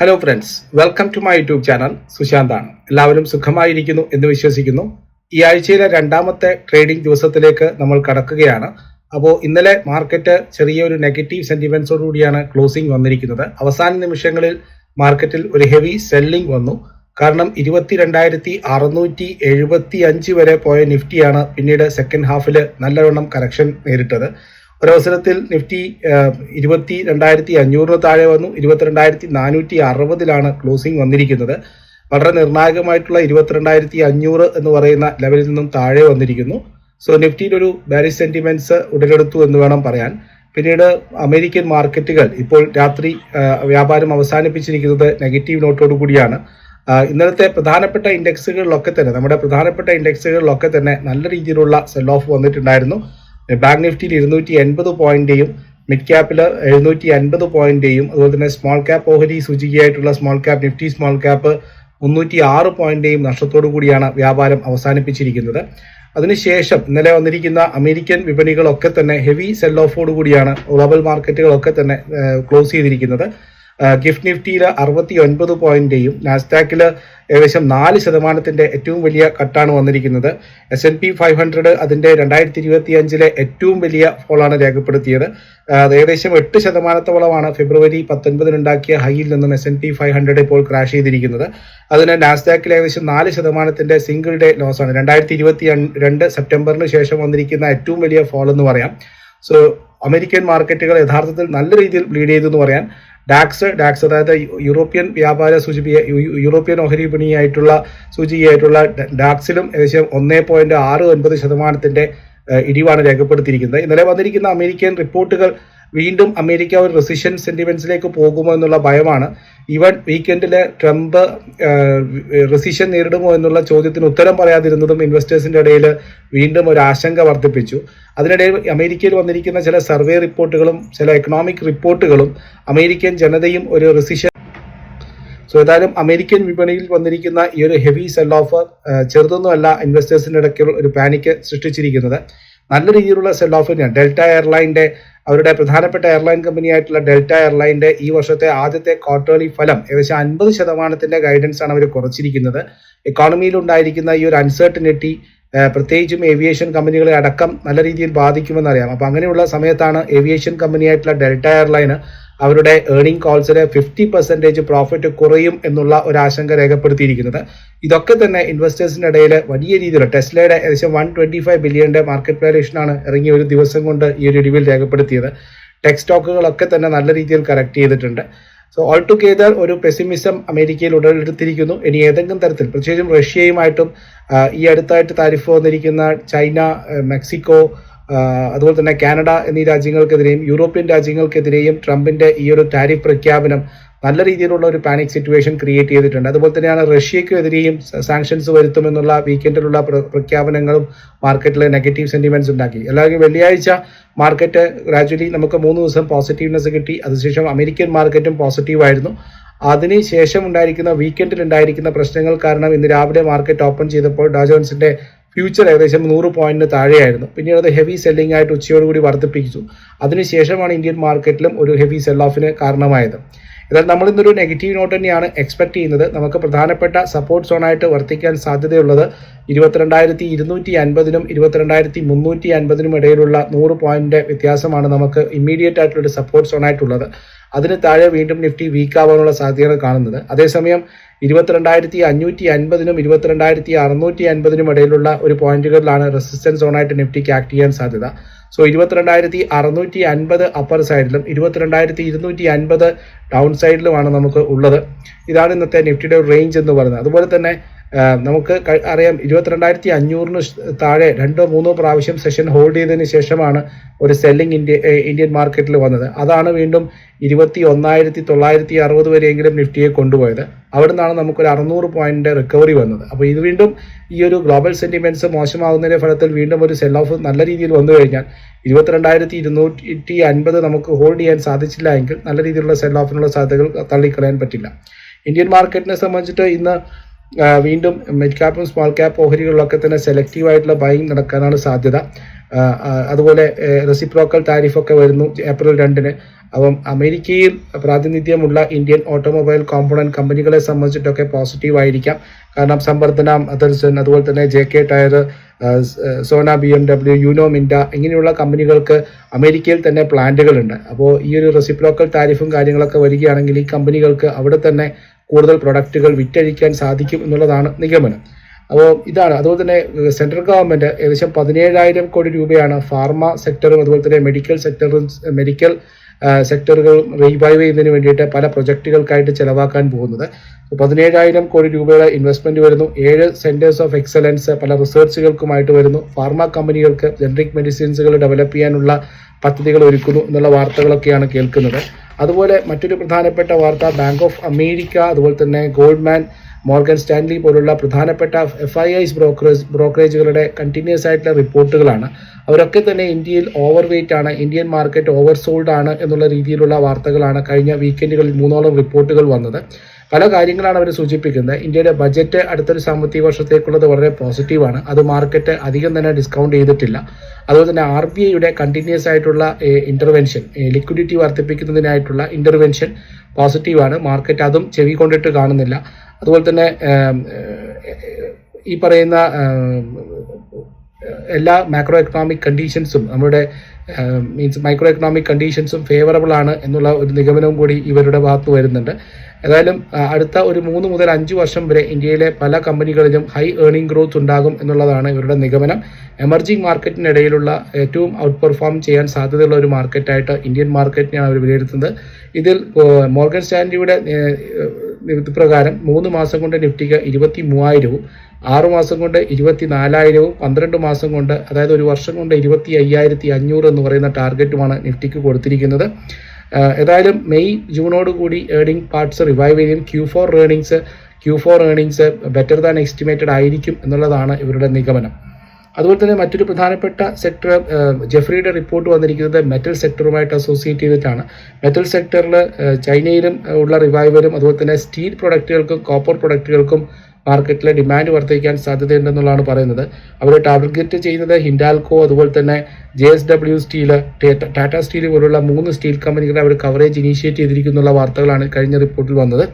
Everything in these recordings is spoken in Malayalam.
Hello friends welcome to my YouTube channel സുശാന്താണ് എല്ലാവരും സുഖമായിരിക്കുന്നു എന്ന് വിശ്വസിക്കുന്നു. ഈ ആഴ്ചയിലെ രണ്ടാമത്തെ ട്രേഡിംഗ് ദിവസത്തിലേക്ക് നമ്മൾ കടക്കുകയാണ്. അപ്പോൾ ഇന്നലെ മാർക്കറ്റ് ചെറിയൊരു നെഗറ്റീവ് സെന്റിമെന്റ്സോട് കൂടിയാണ് ക്ലോസിംഗ് വന്നിരിക്കുന്നത്. അവസാന നിമിഷങ്ങളിൽ മാർക്കറ്റിൽ ഒരു ഹെവി സെല്ലിംഗ് വന്നു. കാരണം ഇരുപത്തിരണ്ടായിരത്തി അറുന്നൂറ്റി എഴുപത്തി അഞ്ച് വരെ പോയ നിഫ്റ്റിയാണ് പിന്നീട് സെക്കൻഡ് ഹാഫിൽ നല്ലവണ്ണം കറക്ഷൻ നേരിട്ടത്. ഒരവസരത്തിൽ നിഫ്റ്റി ഇരുപത്തി രണ്ടായിരത്തി അഞ്ഞൂറിന് താഴെ വന്നു. ഇരുപത്തിരണ്ടായിരത്തി നാനൂറ്റി അറുപതിലാണ് ക്ലോസിംഗ് വന്നിരിക്കുന്നത്. വളരെ നിർണായകമായിട്ടുള്ള ഇരുപത്തിരണ്ടായിരത്തി അഞ്ഞൂറ് എന്ന് പറയുന്ന ലെവലിൽ നിന്നും താഴെ വന്നിരിക്കുന്നു. സോ നിഫ്റ്റിയിൽ ഒരു ബാരിസ് സെന്റിമെന്റ്സ് ഉടലെടുത്തു എന്ന് വേണം പറയാൻ. പിന്നീട് അമേരിക്കൻ മാർക്കറ്റുകൾ ഇപ്പോൾ രാത്രി വ്യാപാരം അവസാനിപ്പിച്ചിരിക്കുന്നത് നെഗറ്റീവ് നോട്ടോടു കൂടിയാണ്. ഇന്നലത്തെ പ്രധാനപ്പെട്ട ഇൻഡെക്സുകളിലൊക്കെ തന്നെ നമ്മുടെ പ്രധാനപ്പെട്ട ഇൻഡെക്സുകളിലൊക്കെ തന്നെ നല്ല രീതിയിലുള്ള സെൽ ഓഫ് വന്നിട്ടുണ്ടായിരുന്നു. ബാങ്ക് നിഫ്റ്റിയിൽ ഇരുന്നൂറ്റി എൺപത് പോയിന്റേയും മിഡ് ക്യാപ്പിൽ എഴുന്നൂറ്റി അൻപത് പോയിന്റേയും അതുപോലെ തന്നെ സ്മോൾ ക്യാപ്പ് ഓഹരി സൂചികയായിട്ടുള്ള small cap Nifty small cap മുന്നൂറ്റി ആറ് പോയിന്റേയും നഷ്ടത്തോടു കൂടിയാണ് വ്യാപാരം അവസാനിപ്പിച്ചിരിക്കുന്നത്. അതിനുശേഷം ഇന്നലെ വന്നിരിക്കുന്ന അമേരിക്കൻ വിപണികളൊക്കെ തന്നെ ഹെവി സെൽ ഓഫോട് കൂടിയാണ് ഗ്ലോബൽ മാർക്കറ്റുകളൊക്കെ തന്നെ ക്ലോസ് ചെയ്തിരിക്കുന്നത്. ഗിഫ്റ്റ് നിഫ്റ്റിയിൽ അറുപത്തി ഒൻപത് പോയിന്റേയും നാസ്ഡാക്കിൽ ഏകദേശം നാല് ശതമാനത്തിന്റെ ഏറ്റവും വലിയ കട്ടാണ് വന്നിരിക്കുന്നത്. S N P five hundred അതിന്റെ രണ്ടായിരത്തി ഇരുപത്തി അഞ്ചിലെ ഏറ്റവും വലിയ ഫോളാണ് രേഖപ്പെടുത്തിയത്. അത് ഏകദേശം എട്ട് ശതമാനത്തോളമാണ് ഫെബ്രുവരി പത്തൊൻപതിനുണ്ടാക്കിയ ഹൈയിൽ നിന്നും S N P five hundred ഇപ്പോൾ ക്രാഷ് ചെയ്തിരിക്കുന്നത്. അതിന് നാസ്ഡാക്കിൽ ഏകദേശം നാല് ശതമാനത്തിന്റെ സിംഗിൾ ഡേ ലോസാണ് രണ്ടായിരത്തി ഇരുപത്തി രണ്ട് സെപ്റ്റംബറിന് ശേഷം വന്നിരിക്കുന്ന ഏറ്റവും വലിയ ഫോൾ എന്ന് പറയാം. സോ അമേരിക്കൻ മാർക്കറ്റുകൾ യഥാർത്ഥത്തിൽ നല്ല രീതിയിൽ ലീഡ് ചെയ്തു എന്ന് പറയാൻ ഡാക്സ് ഡാക്സ് അതായത് യൂറോപ്യൻ വ്യാപാര സൂചിക യൂറോപ്യൻ ഓഹരി വിപണിയായിട്ടുള്ള സൂചികയായിട്ടുള്ള ഡാക്സിലും ഏകദേശം ഒന്നേ പോയിന്റ് ആറ് ഒൻപത് ശതമാനത്തിന്റെ ഇടിവാണ് രേഖപ്പെടുത്തിയിരിക്കുന്നത്. ഇന്നലെ വന്നിരിക്കുന്ന അമേരിക്കൻ റിപ്പോർട്ടുകൾ വീണ്ടും അമേരിക്ക ഒരു റെസിഷൻ സെന്റിമെന്റ്സിലേക്ക് പോകുമോ എന്നുള്ള ഭയമാണ്. ഈവൻ വീക്കെൻഡിൽ ട്രംപ് റെസിഷൻ നേരിടുമോ എന്നുള്ള ചോദ്യത്തിന് ഉത്തരം പറയാതിരുന്നതും ഇൻവെസ്റ്റേഴ്സിന്റെ ഇടയിൽ വീണ്ടും ഒരു ആശങ്ക വർദ്ധിപ്പിച്ചു. അതിനിടയിൽ അമേരിക്കയിൽ വന്നിരിക്കുന്ന ചില സർവേ റിപ്പോർട്ടുകളും ചില എക്കണോമിക് റിപ്പോർട്ടുകളും അമേരിക്കൻ ജനതയും ഒരു റെസിഷൻ സോ ഏതായാലും അമേരിക്കൻ വിപണിയിൽ വന്നിരിക്കുന്ന ഈ ഒരു ഹെവി സെൽ ഓഫ് ചെറുതൊന്നുമല്ല ഇൻവെസ്റ്റേഴ്സിന്റെ ഇടയ്ക്കുള്ള ഒരു പാനിക്ക് സൃഷ്ടിച്ചിരിക്കുന്നത്. നല്ല രീതിയിലുള്ള സെൽ ഓഫ് തന്നെയാണ്. ഡെൽറ്റ എയർലൈന്റെ അവരുടെ പ്രധാനപ്പെട്ട എയർലൈൻ കമ്പനിയായിട്ടുള്ള ഡെൽറ്റ എയർലൈന്റെ ഈ വർഷത്തെ ആദ്യത്തെ ക്വാർട്ടേർലി ഫലം ഏകദേശം അൻപത് ശതമാനത്തിന്റെ ഗൈഡൻസ് ആണ് അവർ കുറച്ചിരിക്കുന്നത്. എക്കോണമിയിൽ ഉണ്ടായിരിക്കുന്ന ഈ ഒരു അൺസർട്ടനിറ്റി പ്രത്യേകിച്ചും ഏവിയേഷൻ കമ്പനികളെ അടക്കം നല്ല രീതിയിൽ ബാധിക്കുമെന്നറിയാം അപ്പോൾ അങ്ങനെയുള്ള സമയത്താണ് ഏവിയേഷൻ കമ്പനിയായിട്ടുള്ള ഡെൽറ്റ എയർലൈന് അവരുടെ ഏർണിംഗ് കോൾസിൽ ഫിഫ്റ്റി പെർസെന്റേജ് പ്രോഫിറ്റ് കുറയും എന്നുള്ള ഒരു ആശങ്ക രേഖപ്പെടുത്തിയിരിക്കുന്നത്. ഇതൊക്കെ തന്നെ ഇൻവെസ്റ്റേഴ്സിന്റെ ഇടയിൽ വലിയ രീതിയിൽ ടെസ്ലയുടെ ഏകദേശം വൺ ട്വന്റി ഫൈവ് ബില്യന്റെ മാർക്കറ്റ് വാല്യൂഷനാണ് ഇറങ്ങിയ ഒരു ദിവസം കൊണ്ട് ഈ ഒരു ഇടിവിൽ രേഖപ്പെടുത്തിയത്. ടെക് സ്റ്റോക്കുകളൊക്കെ തന്നെ നല്ല രീതിയിൽ കറക്റ്റ് ചെയ്തിട്ടുണ്ട്. സോ ഓൾ ടുഗെദർ ഒരു പെസിമിസം അമേരിക്കയിൽ ഉടലെടുത്തിരിക്കുന്നു. ഇനി ഏതെങ്കിലും തരത്തിൽ പ്രത്യേകിച്ചും റഷ്യയുമായിട്ടും ഈ അടുത്തായിട്ട് താരിഫ് വന്നിരിക്കുന്ന ചൈന മെക്സിക്കോ അതുപോലെ തന്നെ കാനഡ എന്നീ രാജ്യങ്ങൾക്കെതിരെയും യൂറോപ്യൻ രാജ്യങ്ങൾക്കെതിരെയും ട്രംപിന്റെ ഈ ഒരു ടാരിഫ് പ്രഖ്യാപനം നല്ല രീതിയിലുള്ള ഒരു പാനിക് സിറ്റുവേഷൻ ക്രിയേറ്റ് ചെയ്തിട്ടുണ്ട്. അതുപോലെ തന്നെയാണ് റഷ്യക്കെതിരെയും സാങ്ഷൻസ് വരുത്തുമെന്നുള്ള വീക്കെൻഡിലുള്ള പ്രഖ്യാപനങ്ങളും മാർക്കറ്റിൽ നെഗറ്റീവ് സെന്റിമെന്റ്സ് ഉണ്ടാക്കി. അല്ലെങ്കിൽ വെള്ളിയാഴ്ച മാർക്കറ്റ് ഗ്രാജുവലി നമുക്ക് മൂന്ന് ദിവസം പോസിറ്റീവ്നെസ് കിട്ടി. അതിനുശേഷം അമേരിക്കൻ മാർക്കറ്റും പോസിറ്റീവ് ആയിരുന്നു. അതിന് ശേഷം ഉണ്ടായിരിക്കുന്ന വീക്കെൻഡിൽ ഉണ്ടായിരിക്കുന്ന പ്രശ്നങ്ങൾ കാരണം ഇന്ന് രാവിലെ മാർക്കറ്റ് ഓപ്പൺ ചെയ്തപ്പോൾ ഡാജോൺസിന്റെ ഫ്യൂച്ചർ ഏകദേശം നൂറ് പോയിന്റിന് താഴെയായിരുന്നു. പിന്നീട് അത് ഹെവി സെല്ലിംഗ് ആയിട്ട് ഉച്ചയോടുകൂടി വർദ്ധിപ്പിച്ചു. അതിനുശേഷമാണ് ഇന്ത്യൻ മാർക്കറ്റിലും ഒരു ഹെവി സെൽ ഓഫിന് കാരണമായത്. എന്നാൽ നമ്മൾ ഇന്നൊരു നെഗറ്റീവ് നോട്ട് തന്നെയാണ് എക്സ്പെക്ട് ചെയ്യുന്നത്. നമുക്ക് പ്രധാനപ്പെട്ട സപ്പോർട്ട് സോണായിട്ട് വർത്തിക്കാൻ സാധ്യതയുള്ളത് ഇരുപത്തിരണ്ടായിരത്തി ഇരുന്നൂറ്റി അൻപതിനും ഇരുപത്തിരണ്ടായിരത്തി മുന്നൂറ്റി അൻപതിനും ഇടയിലുള്ള നൂറ് പോയിന്റ് വ്യത്യാസമാണ് നമുക്ക് ഇമ്മീഡിയറ്റ് ആയിട്ടുള്ള ഒരു സപ്പോർട്ട് സോണായിട്ടുള്ളത് അതിന് താഴെ വീണ്ടും നിഫ്റ്റി വീക്ക് ആവാനുള്ള സാധ്യതയാണ് കാണുന്നത്. അതേസമയം ഇരുപത്തിരണ്ടായിരത്തി അഞ്ഞൂറ്റി അൻപതിനും ഇരുപത്തിരണ്ടായിരത്തി അറുന്നൂറ്റി അൻപതിനും ഇടയിലുള്ള ഒരു പോയിന്റുകളിലാണ് റെസിസ്റ്റൻസ് സോണായിട്ട് നിഫ്റ്റിക്ക് ആക്ട് ചെയ്യാൻ സാധ്യത. സോ ഇരുപത്തിരണ്ടായിരത്തി അറുന്നൂറ്റി അൻപത് അപ്പർ സൈഡിലും ഇരുപത്തിരണ്ടായിരത്തി ഇരുന്നൂറ്റി അൻപത് ഡൗൺ സൈഡിലുമാണ് നമുക്ക് ഉള്ളത്. ഇതാണ് ഇന്നത്തെ നിഫ്റ്റിയുടെ റേഞ്ച് എന്ന് പറയുന്നത്. അതുപോലെ തന്നെ നമുക്ക് അറിയാം ഇരുപത്തിരണ്ടായിരത്തി അഞ്ഞൂറിന് താഴെ രണ്ടോ മൂന്നോ പ്രാവശ്യം സെഷൻ ഹോൾഡ് ചെയ്തതിന് ശേഷമാണ് ഒരു സെല്ലിംഗ് ഇന്ത്യ ഇന്ത്യൻ മാർക്കറ്റിൽ വന്നത്. അതാണ് വീണ്ടും ഇരുപത്തി ഒന്നായിരത്തി തൊള്ളായിരത്തി അറുപത് വരെയെങ്കിലും നിഫ്റ്റിയെ കൊണ്ടുപോയത്. അവിടെ നിന്നാണ് നമുക്കൊരു അറുന്നൂറ് പോയിന്റ് റിക്കവറി വന്നത്. അപ്പോൾ ഇത് വീണ്ടും ഈ ഒരു ഗ്ലോബൽ സെന്റിമെന്റ്സ് മോശമാകുന്നതിന്റെ ഫലത്തിൽ വീണ്ടും ഒരു സെൽ ഓഫ് നല്ല രീതിയിൽ വന്നു കഴിഞ്ഞാൽ ഇരുപത്തിരണ്ടായിരത്തി ഇരുന്നൂറ്റി അൻപത് നമുക്ക് ഹോൾഡ് ചെയ്യാൻ സാധിച്ചില്ല എങ്കിൽ നല്ല രീതിയിലുള്ള സെൽ ഓഫിനുള്ള സാധ്യതകൾ തള്ളിക്കളയാൻ പറ്റില്ല. ഇന്ത്യൻ മാർക്കറ്റിനെ സംബന്ധിച്ചിട്ട് ഇന്ന് വീണ്ടും മിഡ് ക്യാപ്പും സ്മോൾ ക്യാപ്പ് ഓഹരികളിലൊക്കെ തന്നെ സെലക്റ്റീവ് ആയിട്ടുള്ള ബൈങ് നടക്കാനാണ് സാധ്യത. അതുപോലെ റെസിപ്രോക്കൽ താരിഫൊക്കെ വരുന്നു ഏപ്രിൽ രണ്ടിന്. അപ്പം അമേരിക്കയിൽ പ്രാതിനിധ്യമുള്ള ഇന്ത്യൻ ഓട്ടോമൊബൈൽ കോമ്പണന്റ് കമ്പനികളെ സംബന്ധിച്ചിട്ടൊക്കെ പോസിറ്റീവ് ആയിരിക്കാം. കാരണം സംവർദ്ധന അതർസൺ അതുപോലെ തന്നെ J K tyre Sona B M W Uno Minda ഇങ്ങനെയുള്ള കമ്പനികൾക്ക് അമേരിക്കയിൽ തന്നെ പ്ലാന്റുകളുണ്ട് അപ്പോൾ ഈ ഒരു റെസിപ്രോക്കൽ താരിഫും കാര്യങ്ങളൊക്കെ വരികയാണെങ്കിൽ ഈ കമ്പനികൾക്ക് അവിടെ തന്നെ കൂടുതൽ പ്രൊഡക്റ്റുകൾ വിറ്റഴിക്കാൻ സാധിക്കും എന്നുള്ളതാണ് നിഗമനം. അപ്പോൾ ഇതാണ്. അതുപോലെ തന്നെ സെൻട്രൽ ഗവൺമെന്റ് ഏകദേശം പതിനേഴായിരം കോടി രൂപയാണ് ഫാർമ സെക്ടറും അതുപോലെ തന്നെ മെഡിക്കൽ സെക്ടറും മെഡിക്കൽ സെക്ടറുകൾ റീവൈവ് ചെയ്യുന്നതിന് വേണ്ടിയിട്ട് പല പ്രൊജക്റ്റുകൾക്കായിട്ട് ചെലവാക്കാൻ പോകുന്നത്. പതിനേഴായിരം കോടി രൂപയുടെ ഇൻവെസ്റ്റ്മെന്റ് വരുന്നു. ഏഴ് സെന്റേഴ്സ് ഓഫ് എക്സലൻസ് പല റിസർച്ചുകൾക്കുമായിട്ട് വരുന്നു. ഫാർമ കമ്പനികൾക്ക് ജനറിക് മെഡിസിൻസുകൾ ഡെവലപ്പ് ചെയ്യാനുള്ള പദ്ധതികൾ ഒരുക്കുന്നു എന്നുള്ള വാർത്തകളൊക്കെയാണ് കേൾക്കുന്നത്. അതുപോലെ മറ്റൊരു പ്രധാനപ്പെട്ട വാർത്ത ബാങ്ക് ഓഫ് അമേരിക്ക അതുപോലെ തന്നെ ഗോൾഡ്മാൻ മോർഗൻ സ്റ്റാൻലി പോലുള്ള പ്രധാനപ്പെട്ട എഫ് ഐ ഐസ് ബ്രോക്കറേജ് ബ്രോക്കറേജുകളുടെ കണ്ടിന്യൂസ് ആയിട്ടുള്ള റിപ്പോർട്ടുകളാണ്. അവരൊക്കെ തന്നെ ഇന്ത്യയിൽ ഓവർ വെയിറ്റ് ആണ് ഇന്ത്യൻ മാർക്കറ്റ് ഓവർ സോൾഡ് ആണ് എന്നുള്ള രീതിയിലുള്ള വാർത്തകളാണ് കഴിഞ്ഞ വീക്കെൻഡുകളിൽ മൂന്നോളം റിപ്പോർട്ടുകൾ വന്നത്. പല കാര്യങ്ങളാണ് അവർ സൂചിപ്പിക്കുന്നത്. ഇന്ത്യയുടെ ബജറ്റ് അടുത്തൊരു സാമ്പത്തിക വർഷത്തേക്കുള്ളത് വളരെ പോസിറ്റീവാണ് അത് മാർക്കറ്റ് അധികം തന്നെ ഡിസ്കൗണ്ട് ചെയ്തിട്ടില്ല. അതുപോലെ തന്നെ ആർ ബി ഐയുടെ കണ്ടിന്യൂസ് ആയിട്ടുള്ള ഇന്റർവെൻഷൻ ലിക്വിഡിറ്റി വർദ്ധിപ്പിക്കുന്നതിനായിട്ടുള്ള ഇന്റർവെൻഷൻ പോസിറ്റീവാണ് മാർക്കറ്റ് അതും ചെവി കൊണ്ടിട്ട് കാണുന്നില്ല. അതുപോലെ തന്നെ ഈ പറയുന്ന എല്ലാ മാക്രോ എക്കണോമിക് കണ്ടീഷൻസും നമ്മുടെ മീൻസ് മൈക്രോ എക്കണോമിക് കണ്ടീഷൻസും ഫേവറബിൾ ആണ് എന്നുള്ള ഒരു നിഗമനവും കൂടി ഇവരുടെ ഭാഗത്ത് വരുന്നുണ്ട്. ഏതായാലും അടുത്ത ഒരു മൂന്ന് മുതൽ അഞ്ച് വർഷം വരെ ഇന്ത്യയിലെ പല കമ്പനികളിലും ഹൈ ഏർണിംഗ് ഗ്രോത്ത് ഉണ്ടാകും എന്നുള്ളതാണ് ഇവരുടെ നിഗമനം. എമർജിംഗ് മാർക്കറ്റിനിടയിലുള്ള ഏറ്റവും ഔട്ട് പെർഫോം ചെയ്യാൻ സാധ്യതയുള്ള ഒരു മാർക്കറ്റായിട്ട് ഇന്ത്യൻ മാർക്കറ്റിനെയാണ് അവർ വിലയിരുത്തുന്നത്. ഇതിൽ മോർഗൻ സ്റ്റാൻലിയുടെ ഏഹ്, ഇത് പ്രകാരം മൂന്ന് മാസം കൊണ്ട് നിഫ്റ്റിക്ക് ഇരുപത്തി മൂവായിരവും ആറു മാസം കൊണ്ട് ഇരുപത്തി നാലായിരവും പന്ത്രണ്ട് മാസം കൊണ്ട് അതായത് ഒരു വർഷം കൊണ്ട് ഇരുപത്തി അയ്യായിരത്തി അഞ്ഞൂറ് എന്ന് പറയുന്ന ടാർഗറ്റുമാണ് നിഫ്റ്റിക്ക് കൊടുത്തിരിക്കുന്നത്. ഏതായാലും മെയ് ജൂണോട് കൂടി ഏർണിംഗ് പാർട്സ് റിവൈവ് ചെയ്യും Q four earnings Q four earnings better than estimated ആയിരിക്കും എന്നുള്ളതാണ് ഇവരുടെ നിഗമനം. അതുപോലെ തന്നെ മറ്റൊരു പ്രധാനപ്പെട്ട സെക്ടർ ജെഫ്രിയുടെ റിപ്പോർട്ട് വന്നിരിക്കുന്നത് മെറ്റൽ സെക്ടറുമായിട്ട് അസോസിയേറ്റ് ചെയ്തിട്ടാണ്. മെറ്റൽ സെക്ടറിൽ ചൈനയിലും ഉള്ള റിവൈവലും അതുപോലെ തന്നെ സ്റ്റീൽ പ്രൊഡക്റ്റുകൾക്കും കോപ്പർ പ്രൊഡക്റ്റുകൾക്കും മാർക്കറ്റിലെ ഡിമാൻഡ് വർദ്ധിക്കാൻ സാധ്യതയുണ്ടെന്നുള്ളതാണ് പറയുന്നത്. അവർ ടാർഗറ്റ് ചെയ്യുന്നത് ഹിൻഡാൽകോ അതുപോലെ തന്നെ J S W steel Tata steel പോലുള്ള മൂന്ന് സ്റ്റീൽ കമ്പനികളെ അവർ കവറേജ് ഇനീഷ്യേറ്റ് ചെയ്തിരിക്കുന്നുള്ള വാർത്തകളാണ് കഴിഞ്ഞ റിപ്പോർട്ടിൽ വന്നത്.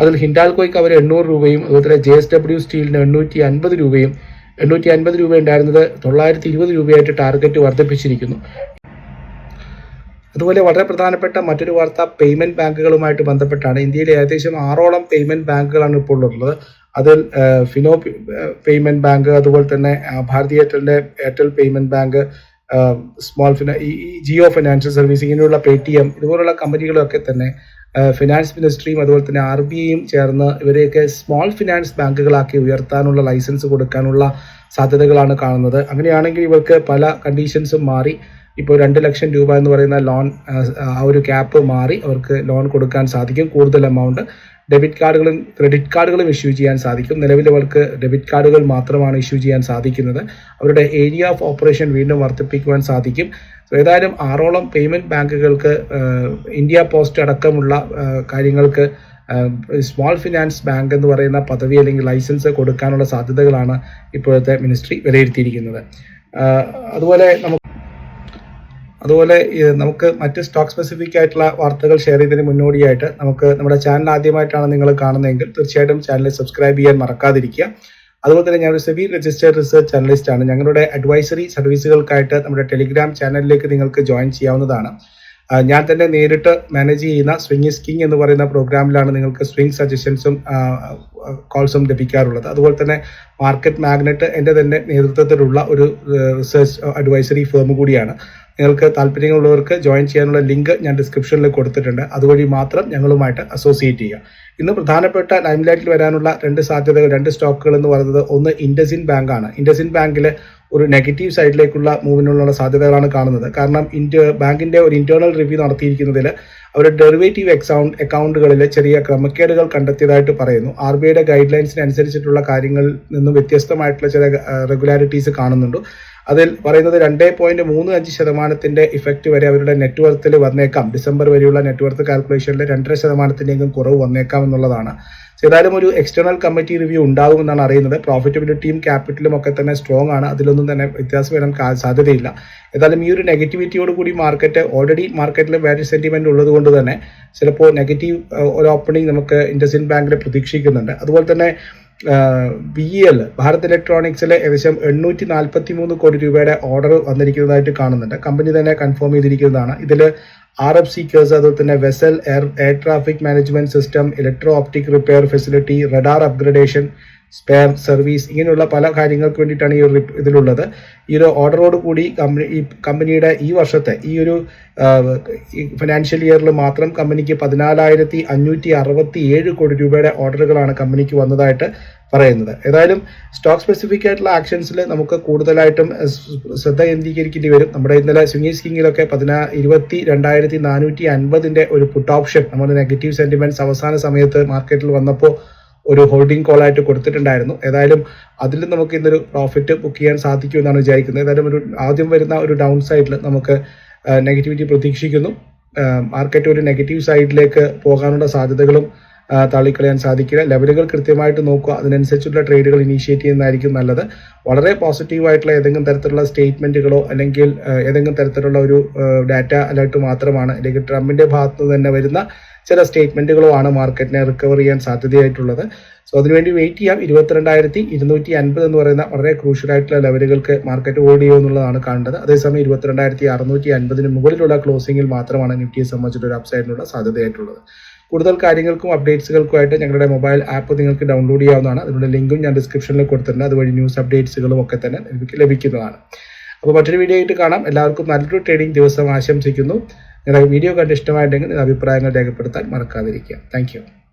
അതിൽ ഹിൻഡാൽകോയ്ക്ക് അവർ എണ്ണൂറ് രൂപയും അതുപോലെ തന്നെ ജെ എസ് ഡബ്ല്യു സ്റ്റീലിന് എണ്ണൂറ്റി അൻപത് രൂപയും എണ്ണൂറ്റി അൻപത് രൂപ ഉണ്ടായിരുന്നത് തൊള്ളായിരത്തി ഇരുപത് രൂപയായിട്ട് ടാർഗറ്റ് വർദ്ധിപ്പിച്ചിരിക്കുന്നു. അതുപോലെ വളരെ പ്രധാനപ്പെട്ട മറ്റൊരു വാർത്ത പേയ്മെന്റ് ബാങ്കുകളുമായിട്ട് ബന്ധപ്പെട്ടാണ്. ഇന്ത്യയിൽ ഏകദേശം ആറോളം പേയ്മെന്റ് ബാങ്കുകളാണ് ഇപ്പോൾ ഉള്ളത്. അതിൽ ഫിനോ പേയ്മെന്റ് ബാങ്ക് അതുപോലെ തന്നെ ഭാരതി എയർടെലിന്റെ എയർടെൽ പേയ്മെന്റ് ബാങ്ക് സ്മോൾ ഫിനാ ഈ ജിയോ ഫിനാൻഷ്യൽ സർവീസ് ഇങ്ങനെയുള്ള പേ ടി എം ഇതുപോലുള്ള കമ്പനികളൊക്കെ തന്നെ ഫിനാൻസ് മിനിസ്ട്രിയും അതുപോലെ തന്നെ ആർ ബി ഐയും ചേർന്ന് ഇവരെയൊക്കെ സ്മോൾ ഫിനാൻസ് ബാങ്കുകളാക്കി ഉയർത്താനുള്ള ലൈസൻസ് കൊടുക്കാനുള്ള സാധ്യതകളാണ് കാണുന്നത്. അങ്ങനെയാണെങ്കിൽ ഇവർക്ക് പല കണ്ടീഷൻസും മാറി. ഇപ്പോൾ രണ്ട് ലക്ഷം രൂപ എന്ന് പറയുന്ന ലോൺ ആ ഒരു ക്യാപ്പ് മാറി അവർക്ക് ലോൺ കൊടുക്കാൻ സാധിക്കും. കൂടുതൽ എമൗണ്ട് ഡെബിറ്റ് കാർഡുകളും ക്രെഡിറ്റ് കാർഡുകളും ഇഷ്യൂ ചെയ്യാൻ സാധിക്കും. നിലവിൽ അവർക്ക് ഡെബിറ്റ് കാർഡുകൾ മാത്രമാണ് ഇഷ്യൂ ചെയ്യാൻ സാധിക്കുന്നത്. അവരുടെ ഏരിയ ഓഫ് ഓപ്പറേഷൻ വീണ്ടും വർദ്ധിപ്പിക്കുവാൻ സാധിക്കും. ഏതായാലും ആറോളം പേയ്മെന്റ് ബാങ്കുകൾക്ക് ഇന്ത്യ പോസ്റ്റ് അടക്കമുള്ള കാര്യങ്ങൾക്ക് സ്മോൾ ഫിനാൻസ് ബാങ്ക് എന്ന് പറയുന്ന പദവി അല്ലെങ്കിൽ ലൈസൻസ് കൊടുക്കാനുള്ള സാധ്യതകളാണ് ഇപ്പോഴത്തെ മിനിസ്ട്രി വിലയിരുത്തിയിരിക്കുന്നത്. അതുപോലെ നമുക്ക് അതുപോലെ നമുക്ക് മറ്റ് സ്റ്റോക്ക് സ്പെസിഫിക് ആയിട്ടുള്ള വാർത്തകൾ ഷെയർ ചെയ്തതിന് മുന്നോടിയായിട്ട് നമുക്ക് നമ്മുടെ ചാനൽ ആദ്യമായിട്ടാണ് നിങ്ങൾ കാണുന്നതെങ്കിൽ തീർച്ചയായിട്ടും ചാനൽ സബ്സ്ക്രൈബ് ചെയ്യാൻ മറക്കാതിരിക്കുക. അതുപോലെ തന്നെ ഞാനൊരു സെബി രജിസ്റ്റേഡ് റിസർച്ച് അനലിസ്റ്റ് ആണ്. ഞങ്ങളുടെ അഡ്വൈസറി സർവീസുകൾക്കായിട്ട് നമ്മുടെ ടെലിഗ്രാം ചാനലിലേക്ക് നിങ്ങൾക്ക് ജോയിൻ ചെയ്യാവുന്നതാണ്. ഞാൻ തന്നെ നേരിട്ട് മാനേജ് ചെയ്യുന്ന സ്വിംഗ് ഇസ് കിങ് എന്ന് പറയുന്ന പ്രോഗ്രാമിലാണ് നിങ്ങൾക്ക് സ്വിംഗ് സജഷൻസും കോൾസും ലഭിക്കാറുള്ളത്. അതുപോലെ തന്നെ മാർക്കറ്റ് മാഗ്നറ്റ് എന്റെ തന്നെ നേതൃത്വത്തിലുള്ള ഒരു റിസർച്ച് അഡ്വൈസറി ഫേം കൂടിയാണ്. നിങ്ങൾക്ക് താല്പര്യമുള്ളവർക്ക് ജോയിൻ ചെയ്യാനുള്ള ലിങ്ക് ഞാൻ ഡിസ്ക്രിപ്ഷനിൽ കൊടുത്തിട്ടുണ്ട്. അതുവഴി മാത്രം ഞങ്ങളുമായിട്ട് അസോസിയേറ്റ് ചെയ്യുക. ഇന്ന് പ്രധാനപ്പെട്ട ലൈംലൈറ്റിൽ വരാനുള്ള രണ്ട് സാധ്യതകൾ രണ്ട് സ്റ്റോക്കുകൾ എന്ന് പറയുന്നത് ഒന്ന് ഇൻഡസിൻ ബാങ്ക് ആണ് ഇൻഡസിൻ ബാങ്കിൽ ഒരു നെഗറ്റീവ് സൈഡിലേക്കുള്ള മൂവിനുള്ള സാധ്യതകളാണ് കാണുന്നത്. കാരണം ഇന്ത്യ ബാങ്കിന്റെ ഒരു ഇന്റേണൽ റിവ്യൂ നടത്തിയിരിക്കുന്നതിൽ അവരുടെ ഡെറിവേറ്റീവ് അക്കൗണ്ട് അക്കൗണ്ടുകളിൽ ചെറിയ ക്രമക്കേടുകൾ കണ്ടെത്തിയതായിട്ട് പറയുന്നു. ആർ ബി ഐയുടെ ഗൈഡ് കാര്യങ്ങളിൽ നിന്നും വ്യത്യസ്തമായിട്ടുള്ള ചില റെഗുലാരിറ്റീസ് കാണുന്നുണ്ട്. അതിൽ പറയുന്നത് രണ്ടേ പോയിന്റ് മൂന്ന് അഞ്ച് ശതമാനത്തിന്റെ ഇഫക്റ്റ് വരെ അവരുടെ നെറ്റ്വർത്തിൽ വന്നേക്കാം. ഡിസംബർ വരെയുള്ള നെറ്റ്വർത്ത് കാൽക്കുലേഷനിൽ രണ്ടര ശതമാനത്തിന്റെയും കുറവ് വന്നേക്കാം എന്നുള്ളതാണ്. ഏതായാലും ഒരു എക്സ്റ്റേണൽ കമ്മിറ്റി റിവ്യൂ ഉണ്ടാകുമെന്നാണ് അറിയുന്നത്. പ്രോഫിറ്റബിലിറ്റിയും ക്യാപിറ്റലും ഒക്കെ തന്നെ സ്ട്രോങ് ആണ്. അതിലൊന്നും തന്നെ വ്യത്യാസം വരാൻ സാധ്യതയില്ല. ഏതായാലും ഈ ഒരു നെഗറ്റിവിറ്റിയോട് കൂടി മാർക്കറ്റ് ഓൾറെഡി മാർക്കറ്റിൽ വാല്യൂ സെന്റിമെന്റ് ഉള്ളത് കൊണ്ട് തന്നെ ചിലപ്പോൾ നെഗറ്റീവ് ഒരു ഓപ്പണിംഗ് നമുക്ക് ഇൻഡസിൻ ബാങ്കിൽ പ്രതീക്ഷിക്കുന്നുണ്ട്. അതുപോലെ തന്നെ ബി എൽ ഭാരത് ഇലക്ട്രോണിക്സിലെ ഏകദേശം എണ്ണൂറ്റി നാൽപ്പത്തി മൂന്ന് കോടി രൂപയുടെ ഓർഡർ വന്നിരിക്കുന്നതായിട്ട് കാണുന്നുണ്ട്. കമ്പനി തന്നെ കൺഫേം ചെയ്തിരിക്കുന്നതാണ്. ഇതിൽ ആർ എഫ് സി കേസ് അതുപോലെ തന്നെ vessel air air traffic management system electro optic repair facility radar upgradation spare service ഇങ്ങനെയുള്ള പല കാര്യങ്ങൾക്ക് വേണ്ടിയിട്ടാണ് ഈ ഒരു ഇതിലുള്ളത്. ഈ ഒരു ഓർഡറോട് കൂടി കമ്പനി ഈ കമ്പനിയുടെ ഈ വർഷത്തെ ഈ ഒരു ഫിനാൻഷ്യൽ ഇയറിൽ മാത്രം കമ്പനിക്ക് പതിനാലായിരത്തി അഞ്ഞൂറ്റി അറുപത്തി ഏഴ് കോടി രൂപയുടെ ഓർഡറുകളാണ് കമ്പനിക്ക് വന്നതായിട്ട് പറയുന്നത്. ഏതായാലും സ്റ്റോക്ക് സ്പെസിഫിക് ആയിട്ടുള്ള ആക്ഷൻസിൽ നമുക്ക് കൂടുതലായിട്ടും ശ്രദ്ധ കേന്ദ്രീകരിക്കേണ്ടി വരും. നമ്മുടെ ഇന്നലെ സ്വിംഗി സ്കിങ്ങിലൊക്കെ പതിനാ ഇരുപത്തി രണ്ടായിരത്തി നാനൂറ്റി അൻപതിന്റെ ഒരു പുട്ട് ഓപ്ഷൻ നമ്മുടെ നെഗറ്റീവ് സെന്റിമെന്റ്സ് അവസാന സമയത്ത് മാർക്കറ്റിൽ വന്നപ്പോൾ ഒരു ഹോൾഡിംഗ് കോൾ ആയിട്ട് കൊടുത്തിട്ടുണ്ടായിരുന്നു. ഏതായാലും അതിൽ നമുക്ക് ഇന്നൊരു പ്രോഫിറ്റ് ബുക്ക് ചെയ്യാൻ സാധിക്കും എന്നാണ് വിചാരിക്കുന്നത്. ഏതായാലും ഒരു ആദ്യം വരുന്ന ഒരു ഡൗൺ സൈഡിൽ നമുക്ക് നെഗറ്റിവിറ്റി പ്രതീക്ഷിക്കുന്നു. മാർക്കറ്റ് ഒരു നെഗറ്റീവ് സൈഡിലേക്ക് പോകാനുള്ള സാധ്യതകളും തള്ളിക്കളയാൻ സാധിക്കില്ല. ലെവലുകൾ കൃത്യമായിട്ട് നോക്കുക. അതിനനുസരിച്ചുള്ള ട്രേഡുകൾ ഇനീഷ്യേറ്റ് ചെയ്യുന്നതായിരിക്കും നല്ലത്. വളരെ പോസിറ്റീവായിട്ടുള്ള ഏതെങ്കിലും തരത്തിലുള്ള സ്റ്റേറ്റ്മെന്റുകളോ അല്ലെങ്കിൽ ഏതെങ്കിലും തരത്തിലുള്ള ഒരു ഡാറ്റ അലർട്ട് മാത്രമാണ്. അല്ലെങ്കിൽ ട്രംപിന്റെ ഭാഗത്ത് തന്നെ വരുന്ന ചില സ്റ്റേറ്റ്മെന്റുകളോ ആണ് മാർക്കറ്റിനെ റിക്കവർ ചെയ്യാൻ സാധ്യതയായിട്ടുള്ളത്. സോ അതിനുവേണ്ടി വെയിറ്റ് ചെയ്യാം. ഇരുപത്തിരണ്ടായിരത്തി ഇരുന്നൂറ്റി അൻപത് എന്ന് പറയുന്ന വളരെ ക്രൂഷ്യൽ ആയിട്ടുള്ള ലെവലുകൾക്ക് മാർക്കറ്റ് ഹോൾഡ് ചെയ്യുമോ എന്നുള്ളതാണ് കാണേണ്ടത്. അതേസമയം ഇരുപത്തിരണ്ടായിരത്തി അറുന്നൂറ്റി അൻപതിന് മുകളിലുള്ള ക്ലോസിംഗിൽ മാത്രമാണ് നിഫ്റ്റിയെ സംബന്ധിച്ചിട്ട് ഒരു അപ്സൈഡിനുള്ള സാധ്യതയായിട്ടുള്ളത്. കൂടുതൽ കാര്യങ്ങൾക്കും അപ്ഡേറ്റ്സുകൾക്കുമായിട്ട് ഞങ്ങളുടെ മൊബൈൽ ആപ്പ് നിങ്ങൾക്ക് ഡൗൺലോഡ് ചെയ്യാവുന്നതാണ്. അതിനുള്ള ലിങ്കും ഞാൻ ഡിസ്ക്രിപ്ഷനിൽ കൊടുത്തിട്ടുണ്ട്. അതുവഴി ന്യൂസ് അപ്ഡേറ്റ്സുകളും ഒക്കെ തന്നെ ലഭിക്കുന്നതാണ്. അപ്പോൾ മറ്റൊരു വീഡിയോ ആയിട്ട് കാണാം. എല്ലാവർക്കും നല്ലൊരു ട്രേഡിംഗ് ദിവസം ആശംസിക്കുന്നു. നിങ്ങളുടെ വീഡിയോ കണ്ട് ഇഷ്ടമായിട്ടുണ്ടെങ്കിൽ അഭിപ്രായങ്ങൾ രേഖപ്പെടുത്താൻ മറക്കാതിരിക്കുക. താങ്ക്